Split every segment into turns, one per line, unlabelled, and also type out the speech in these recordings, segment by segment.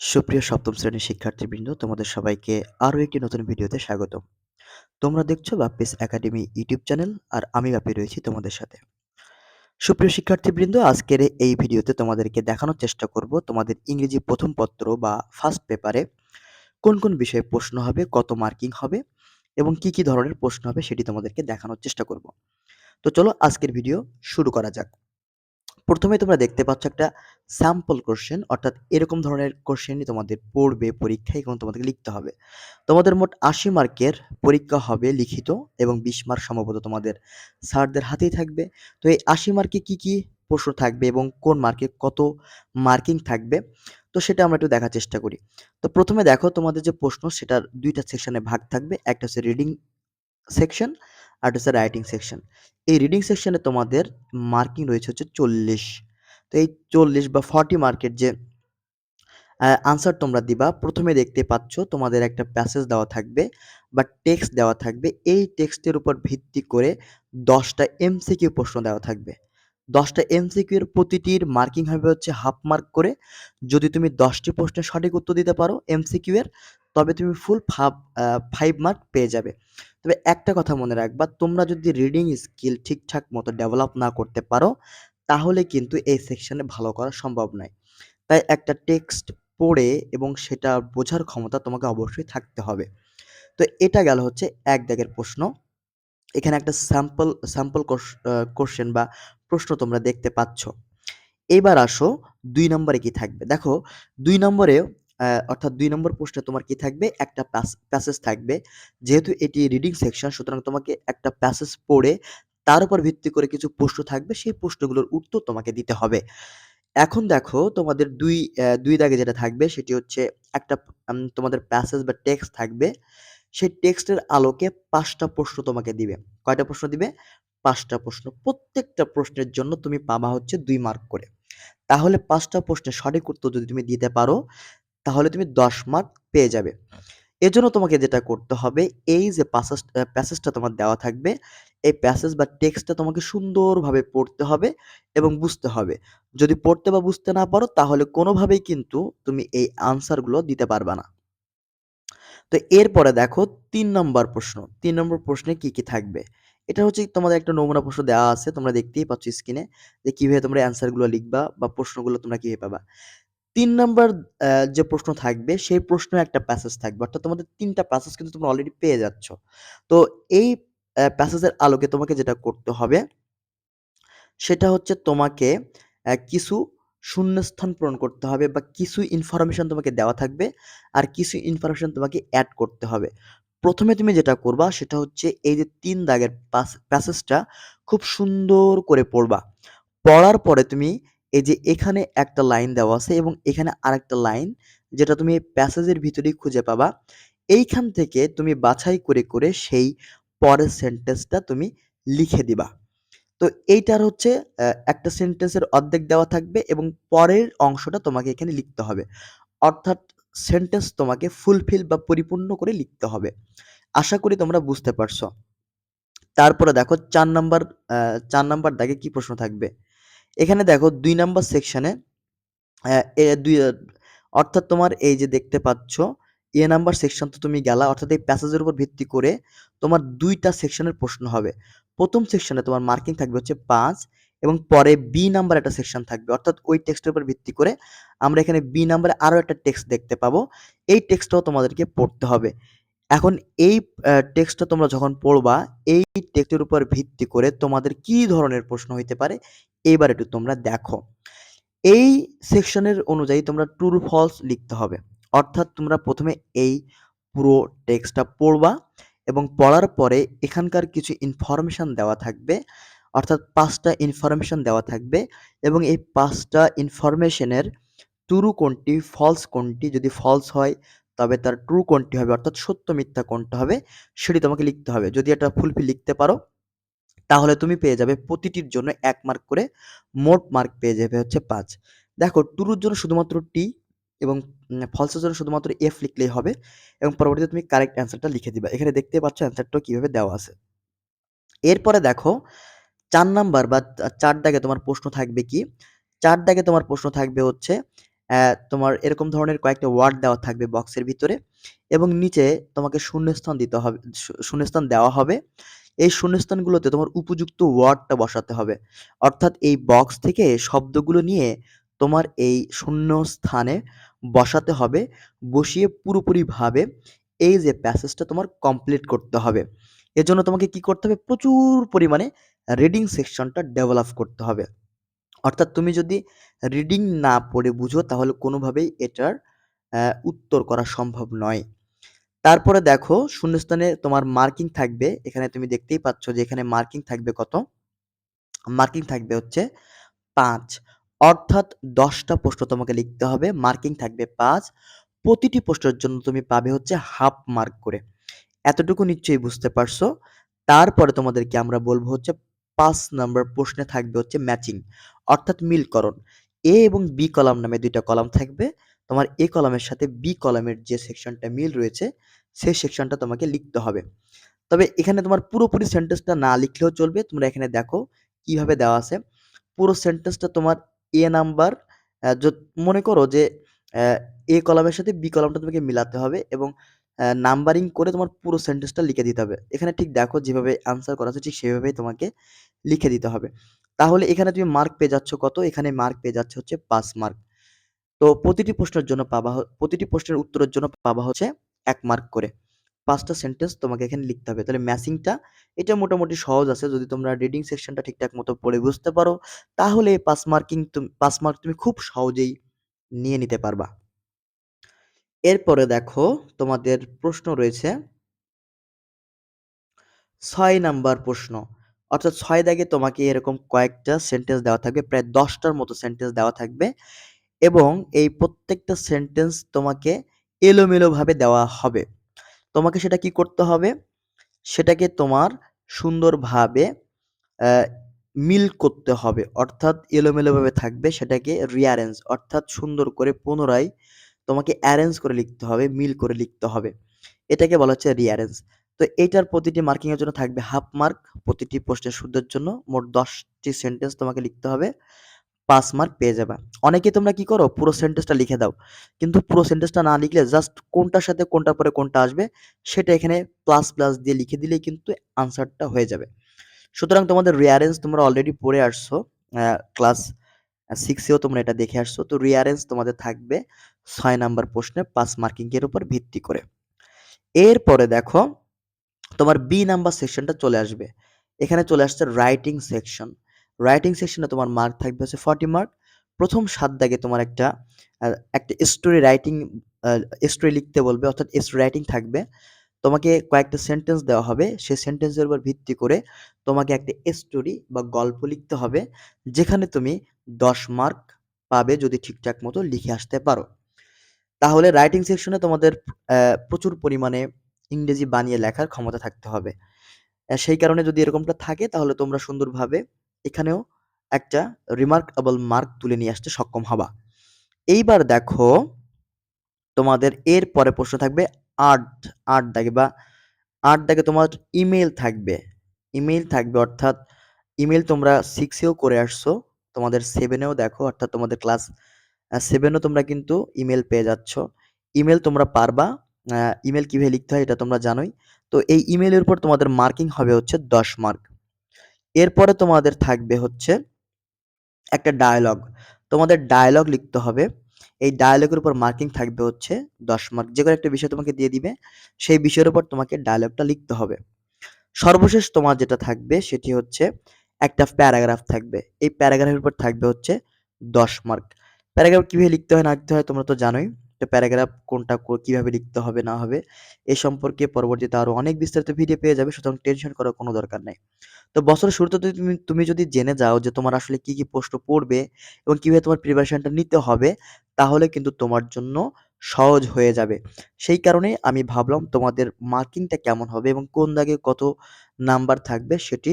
সুপ্রিয় সপ্তম শ্রেণির শিক্ষার্থীবৃন্দ, তোমাদের সবাইকে আরও একটি নতুন ভিডিওতে স্বাগতম তোমরা দেখছ বাপ্পিস একাডেমি ইউটিউব চ্যানেল আর আমি বাপি রয়েছি তোমাদের সাথে। সুপ্রিয় শিক্ষার্থীবৃন্দ, আজকের এই ভিডিওতে তোমাদেরকে দেখানোর চেষ্টা করব তোমাদের ইংরেজি প্রথম পত্র বা ফার্স্ট পেপারে কোন কোন বিষয়ে প্রশ্ন হবে, কত মার্কিং হবে এবং কি কি ধরনের প্রশ্ন হবে সেটি তোমাদেরকে দেখানোর চেষ্টা করব। তো চলো আজকের ভিডিও শুরু করা যাক। প্রথমে তোমরা দেখতে পাচ্ছ একটা স্যাম্পল কোশ্চেন অর্থাৎ এরকম ধরনের কোশ্চেনই তোমাদের পড়বে, পরীক্ষায় এবং তোমাদেরকে লিখতে হবে। তোমাদের মোট আশি মার্কের পরীক্ষা হবে লিখিত এবং বিশ মার্ক সম্ভবত তোমাদের স্যারদের হাতেই থাকবে। তো এই আশি মার্কে কি কি প্রশ্ন থাকবে এবং কোন মার্কে কত মার্কিং থাকবে, তো সেটা আমরা একটু দেখার চেষ্টা করি। তো প্রথমে দেখো তোমাদের যে প্রশ্ন, সেটার দুইটা সেকশনে ভাগ থাকবে। একটা হচ্ছে রিডিং সেকশন আর হচ্ছে রাইটিং সেকশন এই রিডিং সেকশনে তোমাদের মার্কিং রয়েছে হচ্ছে চল্লিশ। তো এই চল্লিশ বা ফর্টি মার্কের যে আনসার তোমরা দিবা, প্রথমে দেখতে পাচ্ছ তোমাদের একটা প্যাসেজ দেওয়া থাকবে বা টেক্সট দেওয়া থাকবে। এই টেক্সটের উপর ভিত্তি করে দশটা এমসিকিউ প্রশ্ন দেওয়া থাকবে। দশটা এমসিকিউর প্রতিটির মার্কিং হবে হচ্ছে হাফ মার্ক করে। যদি তুমি দশটি প্রশ্নের সঠিক উত্তর দিতে পারো এমসিকিউ এর তবে তুমি ফুল ফাইভ মার্ক পেয়ে যাবে। তবে একটা কথা মনে রাখবা, তোমরা যদি রিডিং স্কিল ঠিকঠাক মতো ডেভেলপ না করতে পারো, তাহলে কিন্তু এই সেকশনে ভালো করা সম্ভব নয়। তাই একটা টেক্সট পড়ে এবং সেটা বোঝার ক্ষমতা তোমাকে অবশ্যই থাকতে হবে। তো এটা গেল হচ্ছে এক দাগের প্রশ্ন। এখানে একটা স্যাম্পল স্যাম্পল কোশ্চেন বা প্রশ্ন তোমরা দেখতে পাচ্ছ। এবার আসো দুই নম্বরে কি থাকবে? দেখো, দুই নম্বরে অর্থাৎ দুই নম্বর প্রশ্নে তোমার কি থাকবে? একটা প্যাসেজ থাকবে। যেহেতু এটি রিডিং সেকশন সুতরাং তোমাকে একটা প্যাসেজ পড়ে তার উপর ভিত্তি করে কিছু প্রশ্ন থাকবে, সেই প্রশ্নগুলোর উত্তর তোমাকে দিতে হবে। এখন দেখো, তোমাদের দুই দুই দাগে যেটা থাকবে সেটি হচ্ছে একটা তোমাদের প্যাসেজ বা টেক্সট থাকবে। সেই টেক্সটের আলোকে পাঁচটা প্রশ্ন তোমাকে দিবে। কয়টা প্রশ্ন দিবে? পাঁচটা প্রশ্ন। প্রত্যেকটা প্রশ্নের জন্য তুমি পাবা হচ্ছে দুই মার্ক করে। তাহলে পাঁচটা প্রশ্নের সঠিক উত্তর যদি তুমি দিতে পারো, তাহলে তুমি দশ মার্ক পেয়ে যাবে। এজন্য তোমাকে যেটা করতে হবে, এই যে প্যাসেজ প্যাসেজটা তোমার দেওয়া থাকবে, এই প্যাসেজ বা টেক্সটটা তোমাকে সুন্দরভাবে পড়তে হবে এবং বুঝতে হবে। যদি পড়তে বা বুঝতে না পারো, তাহলে কোনোভাবেই কিন্তু তুমি এই আনসারগুলো দিতে পারবে না। তো এরপরে দেখো, তিন নম্বর প্রশ্ন। তিন নম্বর প্রশ্নে কি কি থাকবে? এটা হচ্ছে তোমাদের একটা নমুনা প্রশ্ন দেওয়া আছে, তোমরা দেখতেই পাচ্ছ স্ক্রিনে যে কীভাবে তোমরা অ্যান্সারগুলো লিখবা বা প্রশ্নগুলো তোমরা কীভাবে পাবা। তিন নাম্বার যে প্রশ্ন থাকবে সেই প্রশ্ন একটা প্যাসেজ থাকবে। অর্থাৎ তোমাদের তিনটা প্যাসেজ কিন্তু তোমরা অলরেডি পেয়ে যাচ্ছ। তো এই প্যাসেজের আলোকে তোমাকে যেটা করতে হবে, সেটা হচ্ছে তোমাকে কিছু শূন্যস্থান পূরণ করতে হবে বা কিছু ইনফরমেশন তোমাকে দেওয়া থাকবে আর কিছু ইনফরমেশন তোমাকে অ্যাড করতে হবে। প্রথমে তুমি যেটা করবা সেটা হচ্ছে এই যে তিন দাগের প্যাসেজটা খুব সুন্দর করে পড়বা। পড়ার পরে তুমি এই যে এখানে একটা লাইন দেওয়া আছে এবং এখানে আরেকটা লাইন যেটা তুমি প্যাসেজের ভিতরেই খুঁজে পাবা। এইখান থেকে তুমি বাছাই করে করে সেই পরের সেন্টেন্সটা তুমি লিখে দিবা। তো এইটার হচ্ছে একটা সেন্টেন্সের অর্ধেক দেওয়া থাকবে এবং পরের অংশটা তোমাকে এখানে লিখতে হবে। অর্থাৎ সেন্টেন্স তোমাকে ফুলফিল বা পরিপূর্ণ করে লিখতে হবে। আশা করি তোমরা বুঝতে পারছ। তারপরে দেখো চার নাম্বার চার নাম্বার দাগে কি প্রশ্ন থাকবে? এখানে দেখো দুই নাম্বার সেকশনে দুই, অর্থাৎ তোমার এই যে দেখতে পাচ্ছ, এ নাম্বার সেকশন তো তুমি গেলা, অর্থাৎ এই প্যাসেজের উপর ভিত্তি করে তোমার দুইটা সেকশনের প্রশ্ন হবে। প্রথম সেকশনে তোমার মার্কিং থাকবে হচ্ছে পাঁচ এবং পরে বি নাম্বার একটা সেকশন থাকবে। অর্থাৎ ওই টেক্সটের উপর ভিত্তি করে আমরা এখানে বি নাম্বারে আরও একটা টেক্সট দেখতে পাবো। এই টেক্সটটাও তোমাদেরকে পড়তে হবে। এখন এই টেক্সটটা তোমরা যখন পড়বা, এই টেক্সটের উপর ভিত্তি করে তোমাদের কি ধরনের প্রশ্ন হইতে পারে, এইবার একটু তোমরা দেখো। এই সেকশনের অনুযায়ী তোমরা ট্রু ফলস লিখতে হবে। অর্থাৎ তোমরা প্রথমে এই পুরো টেক্সটটা পড়বা এবং পড়ার পরে এখানকার কিছু ইনফরমেশান দেওয়া থাকবে। অর্থাৎ পাঁচটা ইনফরমেশান দেওয়া থাকবে এবং এই পাঁচটা ইনফরমেশনের ট্রু কোনটি ফলস কোনটি, যদি ফলস হয়, তবে তার ট্রু কোনটি হবে, অর্থাৎ সত্য মিথ্যা কোনটা হবে, সেটি তোমাকে লিখতে হবে। যদি এটা ফুলফিল লিখতে পারো, তাহলে তুমি পেয়ে যাবে প্রতিটির জন্য এক মার্ক করে মোট মার্ক পেয়ে যাবে হচ্ছে পাঁচ। দেখো টুরুর জন্য শুধুমাত্র টি এবং ফলসের জন্য শুধুমাত্র এফ লিখলেই হবে এবং পরবর্তীতে তুমি কারেক্ট অ্যান্সারটা লিখে দিবা। এখানে দেখতে পাচ্ছ অ্যান্সারটা কীভাবে দেওয়া আছে। এরপরে দেখো চার নাম্বার বা চার দাগে তোমার প্রশ্ন থাকবে কি চার দাগে তোমার প্রশ্ন থাকবে হচ্ছে তোমার এরকম ধরনের কয়েকটা ওয়ার্ড দেওয়া থাকবে বক্সের ভিতরে এবং নিচে তোমাকে শূন্যস্থান দিতে হবে শূন্যস্থান দেওয়া হবে। এই শূন্যস্থানগুলোতে তোমার উপযুক্ত ওয়ার্ডটা বসাতে হবে। অর্থাৎ এই বক্স থেকে শব্দগুলো নিয়ে তোমার এই শূন্য স্থানে বসাতে হবে। বসিয়ে পুরোপুরিভাবে এই যে প্যাসেজটা তোমার কমপ্লিট করতে হবে। এজন্য তোমাকে কি করতে হবে? প্রচুর পরিমাণে রিডিং সেকশনটা ডেভেলপ করতে হবে। অর্থাৎ তুমি যদি রিডিং না পড়ে বুঝো, তাহলে কোনোভাবেই এটার উত্তর করা সম্ভব নয়। তারপরে দেখো, শূন্যস্থানে তোমার মার্কিং থাকবে। এখানে তুমি দেখতেই পাচ্ছ যে এখানে মার্কিং থাকবে কত? মার্কিং থাকবে হচ্ছে পাঁচ অর্থাৎ ১০ টা প্রশ্ন তোমাকে লিখতে হবে। মার্কিং থাকবে পাঁচ প্রতিটি প্রশ্নের জন্য তুমি পাবে হচ্ছে হাফ মার্ক করে। এতটুকু নিশ্চয়ই বুঝতে পারছ। তারপরে তোমাদেরকে আমরা বলব হচ্ছে পাঁচ নাম্বার প্রশ্নে থাকবে হচ্ছে ম্যাচিং অর্থাৎ মিলকরণ। এ এবং বি কলাম নামে দুইটা কলাম থাকবে। তোমার এ কলামের সাথে বি কলামের যে সেকশনটা মিল রয়েছে, সেই সেকশনটা তোমাকে লিখতে হবে। তবে এখানে তোমার পুরোপুরি সেন্টেন্সটা না লিখলেও চলবে। তোমরা এখানে দেখো কীভাবে দেওয়া আছে। পুরো সেন্টেন্সটা তোমার এ নাম্বার মনে করো যে এ কলামের সাথে বি কলামটা তোমাকে মিলাতে হবে এবং নাম্বারিং করে তোমার পুরো সেন্টেন্সটা লিখে দিতে হবে। এখানে ঠিক দেখো যেভাবে আনসার করা আছে ঠিক সেভাবেই তোমাকে লিখে দিতে হবে। তাহলে এখানে তুমি মার্ক পেয়ে যাচ্ছ কত? এখানে মার্ক পেয়ে যাচ্ছে হচ্ছে ৫ মার্ক। তো প্রতিটি প্রশ্নের জন্য পাবা প্রতিটি প্রশ্নের উত্তরের জন্য পাবা হচ্ছে এক মার্ক করে। পাঁচটা সেন্টেন্স তোমাকে এখানে লিখতে হবে। তাহলে ম্যাচিংটা এটা মোটামুটি সহজ আছে। যদি তোমরা রিডিং সেকশনটা ঠিকঠাক মতো পড়ে বুঝতে পারো, তাহলে ৫ মার্কিং তুম ৫ মার্ক তুমি খুব সহজেই নিয়ে নিতে পারবা। এরপরে দেখো তোমাদের প্রশ্ন রয়েছে ছয় নাম্বার প্রশ্ন। অর্থাৎ ছয় দাগে তোমাকে এরকম কয়েকটা সেন্টেন্স দেওয়া থাকবে। প্রায় দশটার মতো সেন্টেন্স দেওয়া থাকবে এবং এই প্রত্যেকটা সেন্টেন্স তোমাকে এলোমেলোভাবে দেওয়া হবে। তোমাকে সেটা কি করতে হবে? সেটাকে তোমার সুন্দরভাবে মিল করতে হবে। অর্থাৎ এলোমেলোভাবে থাকবে সেটাকে রিঅ্যারেঞ্জ অর্থাৎ সুন্দর করে পুনরায় তোমাকে অ্যারেঞ্জ করে লিখতে হবে, মিল করে লিখতে হবে। এটাকে বলা হচ্ছে রিঅ্যারেঞ্জ। তো এইটার প্রতিটি মার্কিং এর জন্য থাকবে হাফ মার্ক। প্রতিটি প্রশ্নের শুদ্ধের জন্য মোট দশটি সেন্টেন্স তোমাকে লিখতে হবে। পাঁচ মার্ক পেয়ে যাবা। অনেকেই তোমরা কি করো? পুরো সেন্টেন্সটা লিখে দাও। কিন্তু পুরো সেন্টেন্সটা না লিখলে জাস্ট কোনটার সাথে কোনটার পরে কোনটা আসবে সেটা এখানে প্লাস, প্লাস দিয়ে লিখে দিলেই কিন্তু আনসারটা হয়ে যাবে। সুতরাং তোমাদের রিঅ্যারেঞ্জ তোমরা অলরেডি পড়ে আসছো। ক্লাস সিক্সেও তোমরা এটা দেখে আসছো। তো রিঅ্যারেঞ্জ তোমাদের থাকবে ৬ নাম্বার প্রশ্নে ৫ মার্কিং এর উপর ভিত্তি করে। এরপরে দেখো, তোমার বি নাম্বার সেকশনটা চলে আসবে। এখানে চলে আসছে রাইটিং সেকশন। রাইটিং সেকশনে তোমার মার্ক থাকবে হচ্ছে 40 মার্ক। প্রথম ৭ দাগে তোমার একটা একটা স্টোরি রাইটিং স্টোরি লিখতে বলবে, অর্থাৎ স্টোরি রাইটিং থাকবে। তোমাকে কয়েকটা সেন্টেন্স দেওয়া হবে। সেই সেন্টেন্সের উপর ভিত্তি করে তোমাকে একটা স্টোরি বা গল্প লিখতে হবে। যেখানে তুমি ১০ মার্ক পাবে যদি ঠিকঠাক মতো লিখে আসতে পারো। তাহলে রাইটিং সেকশনে তোমাদের প্রচুর পরিমাণে ইংরেজি বানিয়ে লেখার ক্ষমতা থাকতে হবে। সেই কারণে যদি এরকমটা থাকে তাহলে তোমরা সুন্দরভাবে এখানেও একটা রিমার্কেবল মার্ক তুলে নিয়ে আসতে সক্ষম হবা। এইবার দেখো তোমাদের এর পরে প্রশ্ন থাকবে ৮, ৮ দাগে বা ৮ দাগে তোমার ইমেল থাকবে। ইমেইল থাকবে অর্থাৎ ইমেল তোমরা সিক্সেও করে আসছো। তোমাদের 7 এও দেখো অর্থাৎ তোমাদের ক্লাস আ 7 এও তোমরা কিন্তু ইমেল পেয়ে যাচ্ছ। ইমেল তোমরা পারবা। ইমেল কীভাবে লিখতে হয় এটা তোমরা জানোই। তো এই ইমেলের উপর তোমাদের মার্কিং হবে হচ্ছে ১০ মার্ক। এরপরে তোমাদের থাকবে হচ্ছে একটা ডায়ালগ। তোমাদের ডায়ালগ লিখতে হবে। এই ডায়ালগের উপর মার্কিং থাকবে হচ্ছে ১০ মার্ক। যেকোনো একটা বিষয় তোমাকে দিয়ে দিবে। সেই বিষয়ের উপর তোমাকে ডায়ালগটা লিখতে হবে। সর্বশেষ তোমার যেটা থাকবে সেটি হচ্ছে একটা প্যারাগ্রাফ থাকবে। এই প্যারাগ্রাফের উপর থাকবে হচ্ছে ১০ মার্ক। প্যারাগ্রাফ কীভাবে লিখতে হয় না লিখতে হয় তোমরা তো জানোই। তো প্যারাগ্রাফ কোনটা কীভাবে লিখতে হবে না হবে এ সম্পর্কে পরবর্তীতে আরও অনেক বিস্তারিত ভিডিও পেয়ে যাবে। সুতরাং টেনশন করার কোনো দরকার নেই তো বছরের শুরুতে তুমি তুমি যদি জেনে যাও যে তোমার আসলে কি, কি প্রশ্ন পড়বে এবং কীভাবে তোমার প্রিপারেশনটা নিতে হবে তাহলে কিন্তু তোমার জন্য সহজ হয়ে যাবে। সেই কারণে আমি ভাবলাম তোমাদের মার্কিংটা কেমন হবে এবং কোন দাগে কত নাম্বার থাকবে সেটি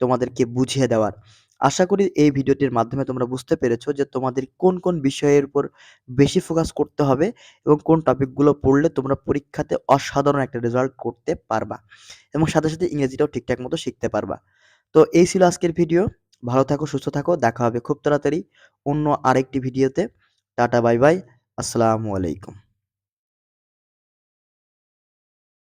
তোমাদেরকে বুঝিয়ে দেওয়ার। আশা করি এই ভিডিওটির মাধ্যমে তোমরা বুঝতে পেরেছ যে তোমাদের কোন, কোন বিষয়ের উপর বেশি ফোকাস করতে হবে এবং কোন টপিকগুলো পড়লে তোমরা পরীক্ষাতে অসাধারণ একটা রেজাল্ট করতে পারবা এবং সাথে, সাথে ইংরেজিটাও ঠিকঠাক মতো শিখতে পারবা। তো এই ছিল আজকের ভিডিও। ভালো থাকো, সুস্থ থাকো। দেখা হবে খুব তাড়াতাড়ি অন্য আরেকটি ভিডিওতে। Tata bye bye. আসসালামু আলাইকুম।